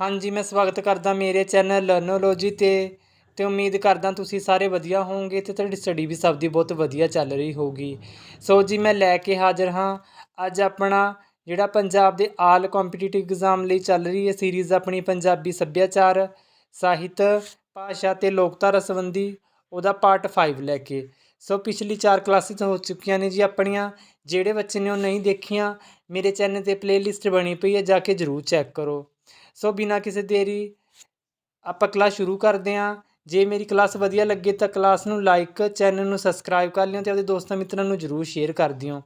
ਹਾਂਜੀ, ਮੈਂ ਸਵਾਗਤ ਕਰਦਾ ਮੇਰੇ ਚੈਨਲ ਲਰਨੋਲੋਜੀ ਤੇ ਤੇ ਉਮੀਦ ਕਰਦਾ ਤੁਸੀਂ ਸਾਰੇ ਵਧੀਆ ਹੋਵੋਗੇ ਤੇ ਤੁਹਾਡੀ ਸਟੱਡੀ ਵੀ ਸਭ ਦੀ ਬਹੁਤ ਵਧੀਆ ਚੱਲ ਰਹੀ ਹੋਊਗੀ। ਸੋ ਜੀ, ਮੈਂ ਲੈ ਕੇ ਹਾਜ਼ਰ ਹਾਂ। ਅੱਜ ਆਪਣਾ ਜਿਹੜਾ ਪੰਜਾਬ ਦੇ ਆਲ ਕੰਪੀਟੀਟਿਵ ਐਗਜ਼ਾਮ ਲਈ ਚੱਲ ਰਹੀ ਹੈ ਸੀਰੀਜ਼ ਆਪਣੀ ਪੰਜਾਬੀ ਸੱਭਿਆਚਾਰ, ਸਾਹਿਤ, ਭਾਸ਼ਾ ਤੇ ਲੋਕਧਾਰਾ ਸੰਬੰਧੀ ਉਹਦਾ ਪਾਰਟ 5 ਲੈ ਕੇ। ਸੋ ਪਿਛਲੀ ਚਾਰ ਕਲਾਸਿਸ ਹੋ ਚੁੱਕੀਆਂ ਨੇ ਜੀ ਆਪਣੀਆਂ। ਜਿਹੜੇ ਬੱਚੇ ਨੇ ਉਹ ਨਹੀਂ ਦੇਖੀਆਂ, ਮੇਰੇ ਚੈਨਲ ਤੇ ਪਲੇਲਿਸਟ ਬਣੀ ਪਈ ਹੈ, ਜਾ ਕੇ ਜਰੂਰ ਚੈੱਕ ਕਰੋ। ਸੋ ਬਿਨਾਂ ਕਿਸੇ ਦੇਰੀ ਆਪਾਂ ਕਲਾਸ ਸ਼ੁਰੂ ਕਰਦੇ ਹਾਂ। ਜੇ ਮੇਰੀ ਕਲਾਸ ਵਧੀਆ ਲੱਗੇ ਤਾਂ ਕਲਾਸ ਨੂੰ ਲਾਈਕ ਚੈਨਲ ਨੂੰ ਸਬਸਕ੍ਰਾਈਬ ਕਰ ਲਿਓ ਤੇ ਆਪਣੇ ਦੋਸਤਾਂ ਮਿੱਤਰਾਂ ਨੂੰ ਜਰੂਰ ਸ਼ੇਅਰ ਕਰ ਦਿਓ।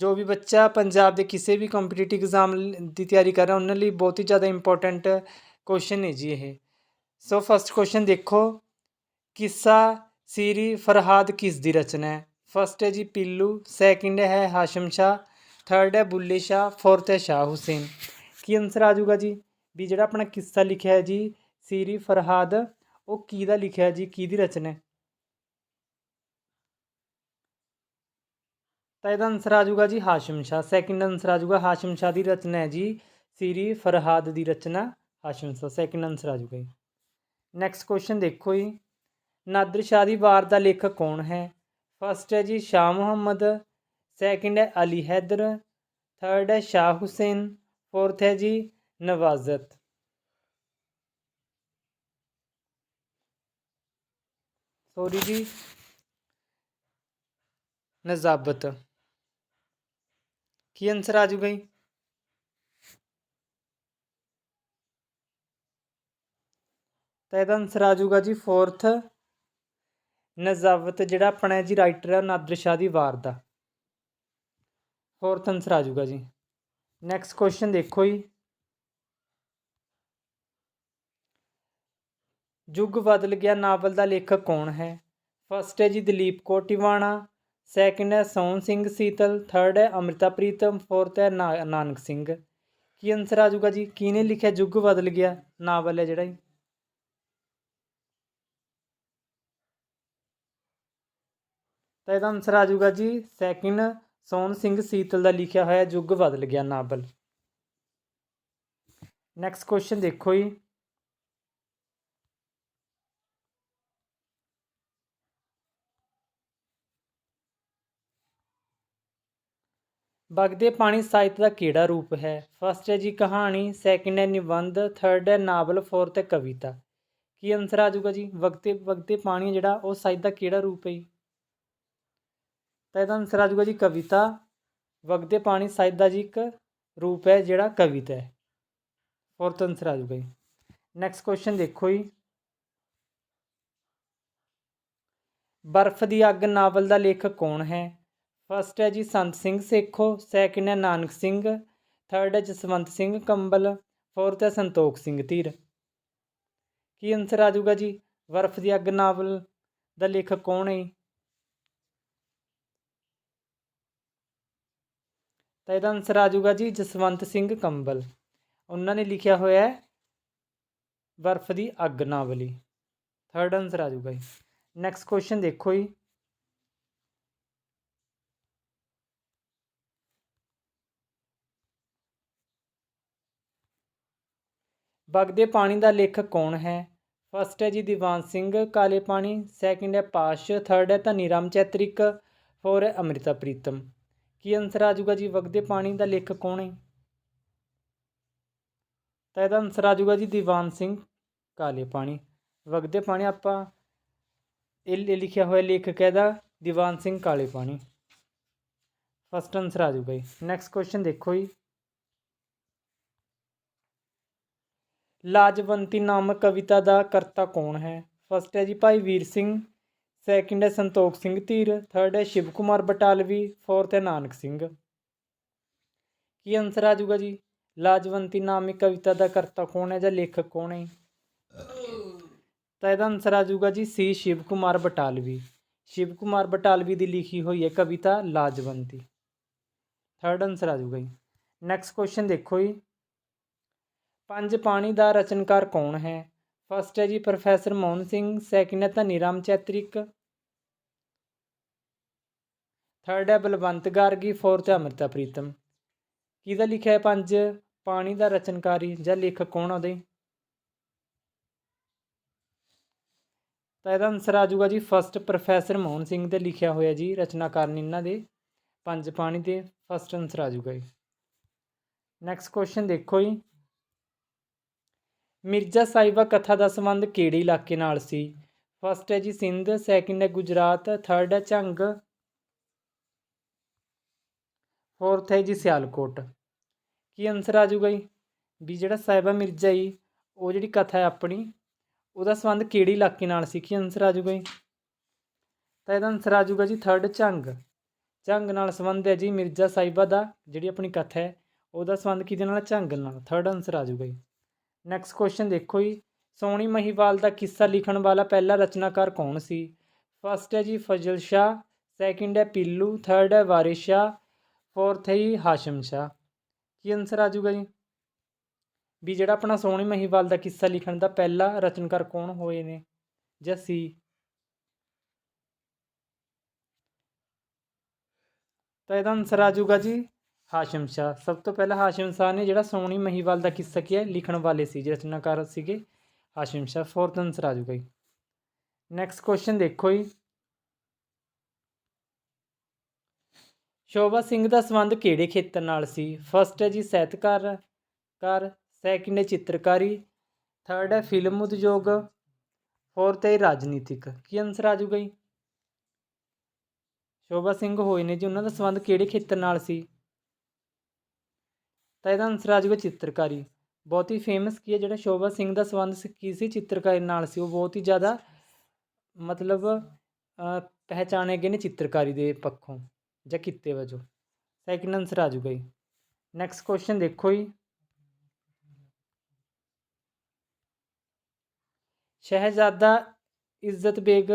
ਜੋ ਵੀ ਬੱਚਾ ਪੰਜਾਬ ਦੇ ਕਿਸੇ ਵੀ ਕੰਪੀਟੀਟਿਵ ਐਗਜ਼ਾਮ ਦੀ ਤਿਆਰੀ ਕਰ ਰਿਹਾ, ਉਹਨਾਂ ਲਈ ਬਹੁਤ ਹੀ ਜ਼ਿਆਦਾ ਇੰਪੋਰਟੈਂਟ ਕੁਐਸਚਨ ਹੈ ਜੀ ਇਹ। ਸੋ ਫਸਟ ਕੁਐਸਚਨ ਦੇਖੋ, ਕਿੱਸਾ ਸੀਰੀ ਫਰਹਾਦ ਕਿਸ ਦੀ ਰਚਨਾ ਹੈ? ਫਸਟ ਹੈ ਜੀ ਪਿੱਲੂ ਸੈਕਿੰਡ ਹੈ ਹਾਸ਼ਮ ਸ਼ਾਹ ਥਰਡ ਹੈ ਬੁੱਲੇ ਸ਼ਾਹ ਫੋਰਥ ਹੈ ਸ਼ਾਹ ਹੁਸੈਨ। ਕੀ ਆਨਸਰ ਆ ਜਾਊਗਾ ਜੀ? ਵੀ ਜਿਹੜਾ ਆਪਣਾ ਕਿੱਸਾ ਲਿਖਿਆ ਹੈ ਜੀ, ਸੀਰੀ ਫਰਹਾਦ, ਉਹ ਕੀ ਦਾ ਲਿਖਿਆ ਜੀ? ਕੀ ਦੀ ਰਚਨਾ ਤਾਂ ਇਹਦਾ ਆਨਸਰ ਆ ਜਾਊਗਾ ਜੀ ਹਾਸ਼ਮ ਸ਼ਾਹ। ਸੈਕਿੰਡ ਆਨਸਰ ਆ ਜਾਊਗਾ ਹਾਸ਼ਮ ਸ਼ਾਹ ਦੀ ਰਚਨਾ ਹੈ ਜੀ, ਸੀਰੀ ਫਰਹਾਦ ਦੀ ਰਚਨਾ ਹਾਸ਼ਮ ਸ਼ਾਹ। ਸੈਕਿੰਡ ਆਨਸਰ ਆ ਜਾਊਗਾ ਜੀ। ਨੈਕਸਟ ਕੁਐਸਚਨ ਦੇਖੋ ਜੀ। ਨਾਦਰ ਸ਼ਾਹ ਦੀ ਵਾਰ ਦਾ ਲੇਖਕ ਕੌਣ ਹੈ? ਫਸਟ ਹੈ ਜੀ ਸ਼ਾਹ ਮੁਹੰਮਦ ਸੈਕਿੰਡ ਹੈ ਅਲੀ ਹੈਦਰ ਥਰਡ ਹੈ ਸ਼ਾਹ ਹੁਸੈਨ ਫੋਰਥ ਹੈ ਜੀ ਨਵਾਜ਼ਤ। ਸੌਰੀ ਜੀ, ਨਜ਼ਾਬਤ। ਕੀ ਆਨਸਰ ਆ ਜਾਊਗਾ ਜੀ? ਤਾਂ ਇਹਦਾ ਆਨਸਰ ਆ ਜਾਊਗਾ ਜੀ ਫੋਰਥ, ਨਜ਼ਾਬਤ ਜਿਹੜਾ ਆਪਣਾ ਜੀ ਰਾਈਟਰ ਹੈ ਨਾਦਰ ਸ਼ਾਹ ਦੀ ਵਾਰ ਦਾ ਫੋਰਥ ਆਨਸਰ ਆ ਜਾਊਗਾ ਜੀ। ਨੈਕਸਟ ਕੁਐਸਚਨ ਦੇਖੋ ਜੀ। ਯੁੱਗ ਬਦਲ ਗਿਆ, ਨਾਵਲ ਦਾ ਲੇਖਕ ਕੌਣ ਹੈ? ਫਸਟ ਹੈ ਜੀ ਦਲੀਪ ਕੌਰ ਟਿਵਾਣਾ ਸੈਕਿੰਡ ਹੈ ਸੋਹਣ ਸਿੰਘ ਸੀਤਲ ਥਰਡ ਹੈ ਅੰਮ੍ਰਿਤਾ ਪ੍ਰੀਤਮ ਫੋਰਥ ਹੈ ਨਾ- ਨਾਨਕ ਸਿੰਘ। ਕੀ ਆਨਸਰ ਆ ਜਾਊਗਾ ਜੀ? ਕਿਹਨੇ ਲਿਖਿਆ ਯੁੱਗ ਬਦਲ ਗਿਆ? ਨਾਵਲ ਹੈ ਜਿਹੜਾ ਜੀ। ਤਾਂ ਇਹਦਾ ਆਨਸਰ ਆ ਜਾਊਗਾ ਜੀ ਸੈਕਿੰਡ ਸੋਹਣ ਸਿੰਘ ਸੀਤਲ ਦਾ ਲਿਖਿਆ ਹੋਇਆ ਯੁੱਗ ਬਦਲ ਗਿਆ ਨਾਵਲ। ਨੈਕਸਟ ਕੁਐਸਚਨ ਦੇਖੋ ਜੀ। ਵਗਦੇ ਪਾਣੀ ਸਾਹਿਤ ਦਾ ਕਿਹੜਾ ਰੂਪ ਹੈ? ਫਸਟ ਹੈ ਜੀ ਕਹਾਣੀ ਸੈਕਿੰਡ ਹੈ ਨਿਬੰਧ ਥਰਡ ਹੈ ਨਾਵਲ ਫੋਰਥ ਹੈ ਕਵਿਤਾ। ਕੀ ਆਨਸਰ ਆ ਜਾਊਗਾ ਜੀ? ਵਗਦੇ ਵਗਦੇ ਪਾਣੀ ਹੈ ਜਿਹੜਾ ਉਹ ਸਾਹਿਤ ਦਾ ਕਿਹੜਾ ਰੂਪ ਹੈ ਜੀ? ਤਾਂ ਇਹਦਾ ਆਨਸਰ ਆ ਜਾਊਗਾ ਜੀ ਕਵਿਤਾ। ਵਗਦੇ ਪਾਣੀ ਸਾਹਿਤ ਦਾ ਜੀ ਇੱਕ ਰੂਪ ਹੈ ਜਿਹੜਾ ਕਵਿਤਾ ਹੈ। ਫੋਰਥ ਆਨਸਰ ਆ ਜਾਊਗਾ ਜੀ। ਨੈਕਸਟ ਕੁਐਸਚਨ ਦੇਖੋ ਜੀ। ਬਰਫ਼ ਦੀ ਅੱਗ ਨਾਵਲ ਦਾ ਲੇਖਕ ਕੌਣ ਹੈ? ਫਸਟ ਹੈ ਜੀ ਸੰਤ ਸਿੰਘ ਸੇਖੋ ਸੈਕਿੰਡ ਹੈ ਨਾਨਕ ਸਿੰਘ ਥਰਡ ਹੈ ਜਸਵੰਤ ਸਿੰਘ ਕੰਬਲ ਫੋਰਥ ਹੈ ਸੰਤੋਖ ਸਿੰਘ ਧੀਰ। ਕੀ ਆਨਸਰ ਆ ਜਾਊਗਾ ਜੀ? ਬਰਫ਼ ਦੀ ਅੱਗ ਨਾਵਲ ਦਾ ਲੇਖਕ ਕੌਣ ਹੈ? ਤਾਂ ਇਹਦਾ ਆਨਸਰ ਆ ਜਾਊਗਾ ਜੀ ਜਸਵੰਤ ਸਿੰਘ ਕੰਬਲ। ਉਹਨਾਂ ਨੇ ਲਿਖਿਆ ਹੋਇਆ ਹੈ, ਬਰਫ਼ ਦੀ ਅੱਗ ਨਾਵਲੀ ਥਰਡ ਆਨਸਰ ਆ ਜਾਊਗਾ ਜੀ। ਨੈਕਸਟ ਕੁਐਸਚਨ ਦੇਖੋ ਜੀ। ਵਗਦੇ ਪਾਣੀ ਦਾ ਲੇਖਕ ਕੌਣ ਹੈ? ਫਸਟ ਹੈ ਜੀ ਦੀਵਾਨ ਸਿੰਘ, ਕਾਲੇ ਪਾਣੀ। ਸੈਕਿੰਡ ਹੈ ਪਾਸ਼। ਥਰਡ ਹੈ ਧਨੀ ਰਾਮ ਚੈਤਰਿਕ। ਫੋਰ ਹੈ ਅੰਮ੍ਰਿਤਾ ਪ੍ਰੀਤਮ। ਕੀ ਆਨਸਰ ਆ ਜਾਊਗਾ ਜੀ? ਵਗਦੇ ਪਾਣੀ ਦਾ ਲੇਖਕ ਕੌਣ ਹੈ? ਤਾਂ ਇਹਦਾ ਆਨਸਰ ਆ ਜਾਊਗਾ ਜੀ ਦੀਵਾਨ ਸਿੰਘ ਕਾਲੇ ਪਾਣੀ। ਵਗਦੇ ਪਾਣੀ ਆਪਾਂ ਇਹ ਲਿਖਿਆ ਹੋਇਆ ਲੇਖਕ ਹੈ ਇਹਦਾ, ਦੀਵਾਨ ਸਿੰਘ ਕਾਲੇ ਪਾਣੀ। ਫਸਟ ਆਨਸਰ ਆ ਜਾਊਗਾ ਜੀ। ਨੈਕਸਟ ਕੁਐਸਚਨ ਦੇਖੋ ਜੀ। ਲਾਜਵੰਤੀ ਨਾਮਕ ਕਵਿਤਾ ਦਾ ਕਰਤਾ ਕੌਣ ਹੈ? ਫਸਟ ਹੈ ਜੀ ਭਾਈ ਵੀਰ ਸਿੰਘ ਸੈਕਿੰਡ ਹੈ ਸੰਤੋਖ ਸਿੰਘ ਧੀਰ ਥਰਡ ਹੈ ਸ਼ਿਵ ਕੁਮਾਰ ਬਟਾਲਵੀ ਫੋਰਥ ਹੈ ਨਾਨਕ ਸਿੰਘ। ਕੀ ਆਨਸਰ ਆ ਜਾਊਗਾ ਜੀ? ਲਾਜਵੰਤੀ ਨਾਮਕ ਕਵਿਤਾ ਦਾ ਕਰਤਾ ਕੌਣ ਹੈ ਜਾਂ ਲੇਖਕ ਕੌਣ ਹੈ? ਤਾਂ ਇਹਦਾ ਆਨਸਰ ਆ ਜਾਊਗਾ ਜੀ ਸੀ ਸ਼ਿਵ ਕੁਮਾਰ ਬਟਾਲਵੀ। ਸ਼ਿਵ ਕੁਮਾਰ ਬਟਾਲਵੀ ਦੀ ਲਿਖੀ ਹੋਈ ਹੈ ਕਵਿਤਾ ਲਾਜਵੰਤੀ। ਥਰਡ ਆਨਸਰ ਆ ਜਾਊਗਾ ਜੀ। ਨੈਕਸਟ ਕੁਐਸਚਨ ਦੇਖੋ ਜੀ। ਪੰਜ ਪਾਣੀ ਦਾ ਰਚਨਕਾਰ ਕੌਣ ਹੈ? ਫਸਟ ਹੈ ਜੀ ਪ੍ਰੋਫੈਸਰ ਮੋਹਨ ਸਿੰਘ ਸੈਕਿੰਡ ਹੈ ਧਨੀ ਰਾਮ ਚੈਤਰਿਕ। ਥਰਡ ਹੈ ਬਲਵੰਤ ਗਾਰਗੀ ਫੋਰਥ ਹੈ ਅੰਮ੍ਰਿਤਾ ਪ੍ਰੀਤਮ। ਕਿਹਦਾ ਲਿਖਿਆ ਹੈ ਪੰਜ? ਪਾਣੀ ਦਾ ਰਚਨਕਾਰੀ ਜਾਂ ਲੇਖਕ ਕੌਣ ਉਹਦੇ? ਤਾਂ ਇਹਦਾ ਆਨਸਰ ਆ ਜਾਊਗਾ ਜੀ ਫਸਟ ਪ੍ਰੋਫੈਸਰ ਮੋਹਨ ਸਿੰਘ ਦੇ ਲਿਖਿਆ ਹੋਇਆ ਜੀ ਰਚਨਾਕਾਰ ਨੇ ਇਹਨਾਂ ਦੇ, ਪੰਜ ਪਾਣੀ ਦੇ ਫਸਟ ਆਨਸਰ ਆ ਜਾਊਗਾ ਜੀ। ਨੈਕਸਟ ਕੁਐਸਚਨ ਦੇਖੋ ਜੀ। ਮਿਰਜ਼ਾ ਸਾਹਿਬਾ ਕਥਾ ਦਾ ਸੰਬੰਧ ਕਿਹੜੇ ਇਲਾਕੇ ਨਾਲ ਸੀ? ਫਸਟ ਹੈ ਜੀ ਸਿੰਧ ਸੈਕਿੰਡ ਹੈ ਗੁਜਰਾਤ ਥਰਡ ਹੈ ਝੰਗ ਫੋਰਥ ਹੈ ਜੀ ਸਿਆਲਕੋਟ। ਕੀ ਆਨਸਰ ਆ ਜਾਊਗਾ ਜੀ? ਵੀ ਜਿਹੜਾ ਸਾਹਿਬਾ ਮਿਰਜ਼ਾ ਜੀ, ਉਹ ਜਿਹੜੀ ਕਥਾ ਹੈ ਆਪਣੀ, ਉਹਦਾ ਸੰਬੰਧ ਕਿਹੜੇ ਇਲਾਕੇ ਨਾਲ ਸੀ? ਕੀ ਆਨਸਰ ਆ ਜਾਊਗਾ ਜੀ? ਤਾਂ ਇਹਦਾ ਆਨਸਰ ਆ ਜਾਊਗਾ ਜੀ ਥਰਡ ਝੰਗ। ਝੰਗ ਨਾਲ ਸੰਬੰਧ ਹੈ ਜੀ ਮਿਰਜ਼ਾ ਸਾਹਿਬਾ ਦਾ, ਜਿਹੜੀ ਆਪਣੀ ਕਥਾ ਹੈ, ਉਹਦਾ ਸੰਬੰਧ ਕਿਹਦੇ ਨਾਲ? ਝੰਗ ਨਾਲ। ਥਰਡ ਆਨਸਰ ਆ ਜਾਊਗਾ ਜੀ। ਨੈਕਸਟ ਕੁਐਸਚਨ ਦੇਖੋ ਜੀ। ਸੋਹਣੀ ਮਹੀਵਾਲ ਦਾ ਕਿੱਸਾ ਲਿਖਣ ਵਾਲਾ ਪਹਿਲਾ ਰਚਨਾਕਾਰ ਕੌਣ ਸੀ? ਫਸਟ ਹੈ ਜੀ ਫਜ਼ਲ ਸ਼ਾਹ ਸੈਕਿੰਡ ਹੈ ਪੀਲੂ ਥਰਡ ਹੈ ਵਾਰਿਸ ਸ਼ਾਹ ਫੋਰਥ ਹੈ ਜੀ ਹਾਸ਼ਮ ਸ਼ਾਹ। ਕੀ ਆਨਸਰ ਆ ਜਾਊਗਾ ਜੀ? ਵੀ ਜਿਹੜਾ ਆਪਣਾ ਸੋਹਣੀ ਮਹੀਵਾਲ ਦਾ ਕਿੱਸਾ ਲਿਖਣ ਦਾ ਪਹਿਲਾ ਰਚਨਕਾਰ ਕੌਣ ਹੋਏ ਨੇ? ਜਾਂ ਸੀ? ਤਾਂ ਇਹਦਾ ਆਨਸਰ ਆ ਜਾਊਗਾ ਜੀ ਹਾਸ਼ਮ ਸ਼ਾਹ। ਸਭ ਤੋਂ ਪਹਿਲਾਂ ਹਾਸ਼ਮ ਸ਼ਾਹ ਨੇ ਜਿਹੜਾ ਸੋਹਣੀ ਮਹੀਵਾਲ ਦਾ ਕਿੱਸਾ ਕੀ ਹੈ, ਲਿਖਣ ਵਾਲੇ ਸੀ, ਜਿਹੜੇ ਰਚਨਾਕਾਰ ਸੀਗੇ, ਹਾਸ਼ਮ ਸ਼ਾਹ ਫੋਰਥ ਆਨਸਰ ਆ ਜੂਗਾ ਜੀ ਨੈਕਸਟ ਕੁਐਸਚਨ ਦੇਖੋ ਜੀ। ਸ਼ੋਭਾ ਸਿੰਘ ਦਾ ਸੰਬੰਧ ਕਿਹੜੇ ਖੇਤਰ ਨਾਲ ਸੀ? ਫਸਟ ਹੈ ਜੀ, ਸਾਹਿਤਕਾਰ, ਕਾਰ ਸੈਕਿੰਡ ਹੈ ਚਿੱਤਰਕਾਰੀ। ਥਰਡ ਹੈ ਫਿਲਮ ਉਦਯੋਗ। ਫੋਰਥ ਹੈ, ਰਾਜਨੀਤਿਕ। ਕੀ ਆਨਸਰ ਆ ਜਾਊਗਾ ਜੀ? ਸ਼ੋਭਾ ਸਿੰਘ ਹੋਏ ਨੇ ਜੀ, ਉਹਨਾਂ ਦਾ ਸੰਬੰਧ ਕਿਹੜੇ ਖੇਤਰ ਨਾਲ ਸੀ? ਤਾਂ ਇਹਦਾ ਆਨਸਰ ਆ ਜਾਊਗਾ ਚਿੱਤਰਕਾਰੀ। ਬਹੁਤ ਹੀ ਫੇਮਸ ਕੀ ਹੈ, ਜਿਹੜਾ ਸ਼ੋਭਾ ਸਿੰਘ ਦਾ ਸੰਬੰਧ ਸੀ- ਕੀ ਸੀ ਚਿੱਤਰਕਾਰੀ ਨਾਲ ਸੀ, ਉਹ ਬਹੁਤ ਹੀ ਜ਼ਿਆਦਾ ਮਤਲਬ ਪਹਿਚਾਣੇ ਗਏ ਨੇ ਚਿੱਤਰਕਾਰੀ ਦੇ ਪੱਖੋਂ ਜਾਂ ਕਿੱਤੇ ਵਜੋਂ। ਸੈਕਿੰਡ ਆਨਸਰ ਆ ਜਾਊਗਾ ਜੀ। ਨੈਕਸਟ ਕੁਐਸਚਨ ਦੇਖੋ ਜੀ। ਸ਼ਹਿਜ਼ਾਦਾ ਇੱਜ਼ਤ ਬੇਗ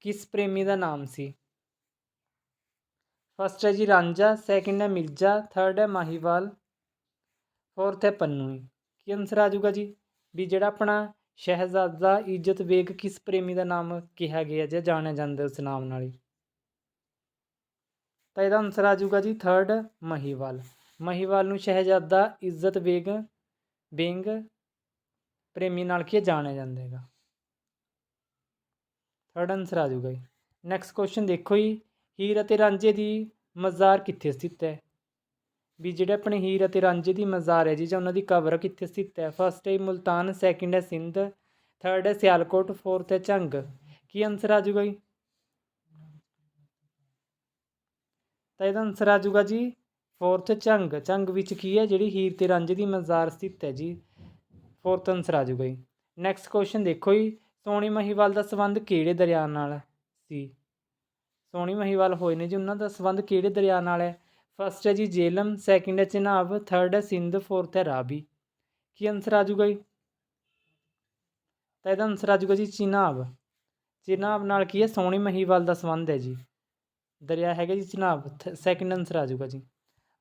ਕਿਸ ਪ੍ਰੇਮੀ ਦਾ ਨਾਮ ਸੀ? ਫਸਟ ਹੈ ਜੀ ਰਾਂਝਾ ਸੈਕਿੰਡ ਹੈ ਮਿਰਜ਼ਾ ਥਰਡ ਹੈ ਮਾਹੀਵਾਲ ਫੋਰਥ ਹੈ ਪੰਨੂ ਜੀ। ਕੀ ਆਨਸਰ ਆ ਜਾਊਗਾ ਜੀ? ਵੀ ਜਿਹੜਾ ਆਪਣਾ ਸ਼ਹਿਜ਼ਾਦਾ ਇੱਜ਼ਤ ਬੇਗ ਕਿਸ ਪ੍ਰੇਮੀ ਦਾ ਨਾਮ ਕਿਹਾ ਗਿਆ ਜਾਂ ਜਾਣਿਆ ਜਾਂਦਾ ਉਸ ਨਾਮ ਨਾਲ ਹੀ? ਤਾਂ ਇਹਦਾ ਆਨਸਰ ਆ ਜਾਊਗਾ ਜੀ ਥਰਡ ਮਹੀਵਾਲ। ਮਹੀਵਾਲ ਨੂੰ ਸ਼ਹਿਜ਼ਾਦਾ ਇੱਜ਼ਤ ਬੇਗ ਬੇਗ ਪ੍ਰੇਮੀ ਨਾਲ ਕੀ ਜਾਣਿਆ ਜਾਂਦਾ ਹੈਗਾ। ਥਰਡ ਆਨਸਰ ਆ ਜਾਊਗਾ ਜੀ। ਨੈਕਸਟ ਕੁਐਸਚਨ ਦੇਖੋ ਜੀ। ਹੀਰ ਅਤੇ ਰਾਂਝੇ ਦੀ ਮਜ਼ਾਰ ਕਿੱਥੇ ਸਥਿਤ ਹੈ? ਵੀ ਜਿਹੜੇ ਆਪਣੇ ਹੀਰ ਅਤੇ ਰਾਂਝੇ ਦੀ ਮਜ਼ਾਰ ਹੈ ਜੀ, ਜਾਂ ਉਹਨਾਂ ਦੀ ਕਬਰ ਕਿੱਥੇ ਸਥਿਤ ਹੈ? ਫਸਟ ਹੈ ਮੁਲਤਾਨ ਸੈਕਿੰਡ ਹੈ ਸਿੰਧ ਥਰਡ ਹੈ ਸਿਆਲਕੋਟ ਫੋਰਥ ਹੈ ਝੰਗ। ਕੀ ਆਨਸਰ ਆ ਜਾਊਗਾ ਜੀ? ਤਾਂ ਇਹਦਾ ਆਨਸਰ ਆ ਜਾਊਗਾ ਜੀ ਫੋਰਥ ਝੰਗ। ਝੰਗ ਵਿੱਚ ਕੀ ਹੈ? ਜਿਹੜੀ ਹੀਰ ਤੇ ਰਾਂਝੇ ਦੀ ਮਜ਼ਾਰ ਸਥਿਤ ਹੈ ਜੀ। ਫੋਰਥ ਆਨਸਰ ਆ ਜਾਊਗਾ ਜੀ। ਨੈਕਸਟ ਕੁਐਸਚਨ ਦੇਖੋ ਜੀ, ਸੋਣੀ ਮਹੀਵਾਲ ਦਾ ਸੰਬੰਧ ਕਿਹੜੇ ਦਰਿਆ ਨਾਲ ਸੀ? ਸੋਣੀ ਮਹੀਵਾਲ ਹੋਏ ਨੇ ਜੀ, ਉਹਨਾਂ ਦਾ ਸੰਬੰਧ ਕਿਹੜੇ ਦਰਿਆ ਨਾਲ ਹੈ? ਫਸਟ ਹੈ ਜੀ ਜੇਲਮ ਸੈਕਿੰਡ ਹੈ ਚਨਾਬ ਥਰਡ ਹੈ ਸਿੰਧ ਫੋਰਥ ਹੈ ਰਾਵੀ ਕੀ ਆਨਸਰ ਆ ਜੂਗਾ ਜੀ? ਤਾਂ ਇਹਦਾ ਆਨਸਰ ਆ ਜੂਗਾ ਜੀ ਚਨਾਬ। ਚਨਾਬ ਨਾਲ ਕੀ ਹੈ? ਸੋਹਣੀ ਮਹੀਵਾਲ ਦਾ ਸੰਬੰਧ ਹੈ ਜੀ। ਦਰਿਆ ਹੈਗਾ ਜੀ ਚਨਾਬ। ਸੈਕਿੰਡ ਆਨਸਰ ਆ ਜੂਗਾ ਜੀ।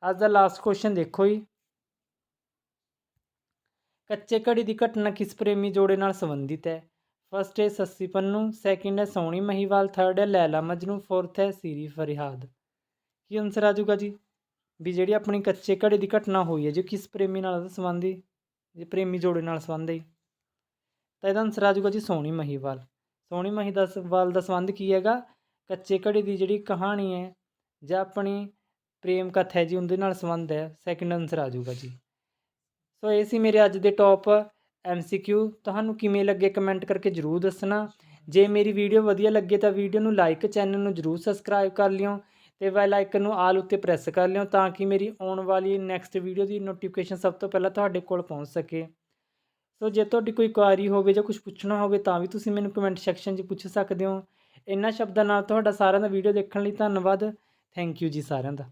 ਅੱਜ ਦਾ ਲਾਸਟ ਕੁਐਸਚਨ ਦੇਖੋ ਜੀ। ਕੱਚੇ ਘੜੀ ਦੀ ਘਟਨਾ ਕਿਸ ਪ੍ਰੇਮੀ ਜੋੜੇ ਨਾਲ ਸੰਬੰਧਿਤ ਹੈ? ਫਸਟ ਹੈ ਸੱਸੀ ਪੰਨੂ ਸੈਕਿੰਡ ਹੈ ਸੋਹਣੀ ਮਹੀਵਾਲ ਥਰਡ ਹੈ ਲੈਲਾ ਮਜਨੂ ਫੋਰਥ ਹੈ ਸੀਰੀ ਫਰਿਹਾਦ। ਕੀ ਆਨਸਰ ਆ ਜਾਊਗਾ ਜੀ? ਵੀ ਜਿਹੜੀ ਆਪਣੀ ਕੱਚੇ ਘੜੇ ਦੀ ਘਟਨਾ ਹੋਈ ਹੈ, ਜੀ ਕਿਸ ਪ੍ਰੇਮੀ ਨਾਲ ਸੰਬੰਧ ਸੰਬੰਧੀ ਜੇ ਪ੍ਰੇਮੀ ਜੋੜੇ ਨਾਲ ਸੰਬੰਧ ਹੈ ਤਾਂ ਇਹਦਾ ਆਨਸਰ ਆ ਜਾਊਗਾ ਜੀ ਸੋਹਣੀ ਮਹੀਵਾਲ। ਸੋਹਣੀ ਮਹੀ ਦਾ ਸੰਬੰਧ ਕੀ ਹੈਗਾ? ਕੱਚੇ ਘੜੇ ਦੀ ਜਿਹੜੀ ਕਹਾਣੀ ਹੈ, ਜਾਂ ਆਪਣੀ ਪ੍ਰੇਮ ਕਥਾ ਹੈ ਜੀ, ਉਹਦੇ ਨਾਲ ਸੰਬੰਧ ਹੈ। ਸੈਕਿੰਡ ਆਨਸਰ ਆ ਜਾਊਗਾ ਜੀ। ਸੋ ਇਹ ਸੀ ਮੇਰੇ ਅੱਜ ਦੇ ਟੌਪ ਐਮਸੀਕਿਊ ਤੁਹਾਨੂੰ ਕਿਵੇਂ ਲੱਗੇ ਕਮੈਂਟ ਕਰਕੇ ਜਰੂਰ ਦੱਸਣਾ। ਜੇ ਮੇਰੀ ਵੀਡੀਓ ਵਧੀਆ ਲੱਗੇ ਤਾਂ ਵੀਡੀਓ ਨੂੰ ਲਾਈਕ ਚੈਨਲ ਨੂੰ ਜਰੂਰ ਸਬਸਕ੍ਰਾਈਬ ਕਰ ਲਿਓ। ਤੇ ਬੈਲ ਆਈਕਨ ਨੂੰ ਆਲ ਉੱਤੇ ਪ੍ਰੈਸ ਕਰ ਲਿਓ ਤਾਂ ਕਿ ਮੇਰੀ ਆਉਣ ਵਾਲੀ ਨੈਕਸਟ ਵੀਡੀਓ ਦੀ ਨੋਟੀਫਿਕੇਸ਼ਨ ਸਭ ਤੋਂ ਪਹਿਲਾਂ ਤੁਹਾਡੇ ਕੋਲ ਪਹੁੰਚ ਸਕੇ। ਸੋ ਜੇ ਤੁਹਾਡੀ ਕੋਈ ਕੁਆਰੀ ਹੋਵੇ ਜਾਂ ਕੁਝ ਪੁੱਛਣਾ ਹੋਵੇ ਤਾਂ ਵੀ ਤੁਸੀਂ ਮੈਨੂੰ ਕਮੈਂਟ ਸੈਕਸ਼ਨ 'ਚ ਪੁੱਛ ਸਕਦੇ ਹੋ। ਇਹਨਾਂ ਸ਼ਬਦਾਂ ਨਾਲ ਤੁਹਾਡਾ ਸਾਰਿਆਂ ਦਾ ਵੀਡੀਓ ਦੇਖਣ ਲਈ ਧੰਨਵਾਦ। ਥੈਂਕ ਯੂ ਜੀ ਸਾਰਿਆਂ ਦਾ।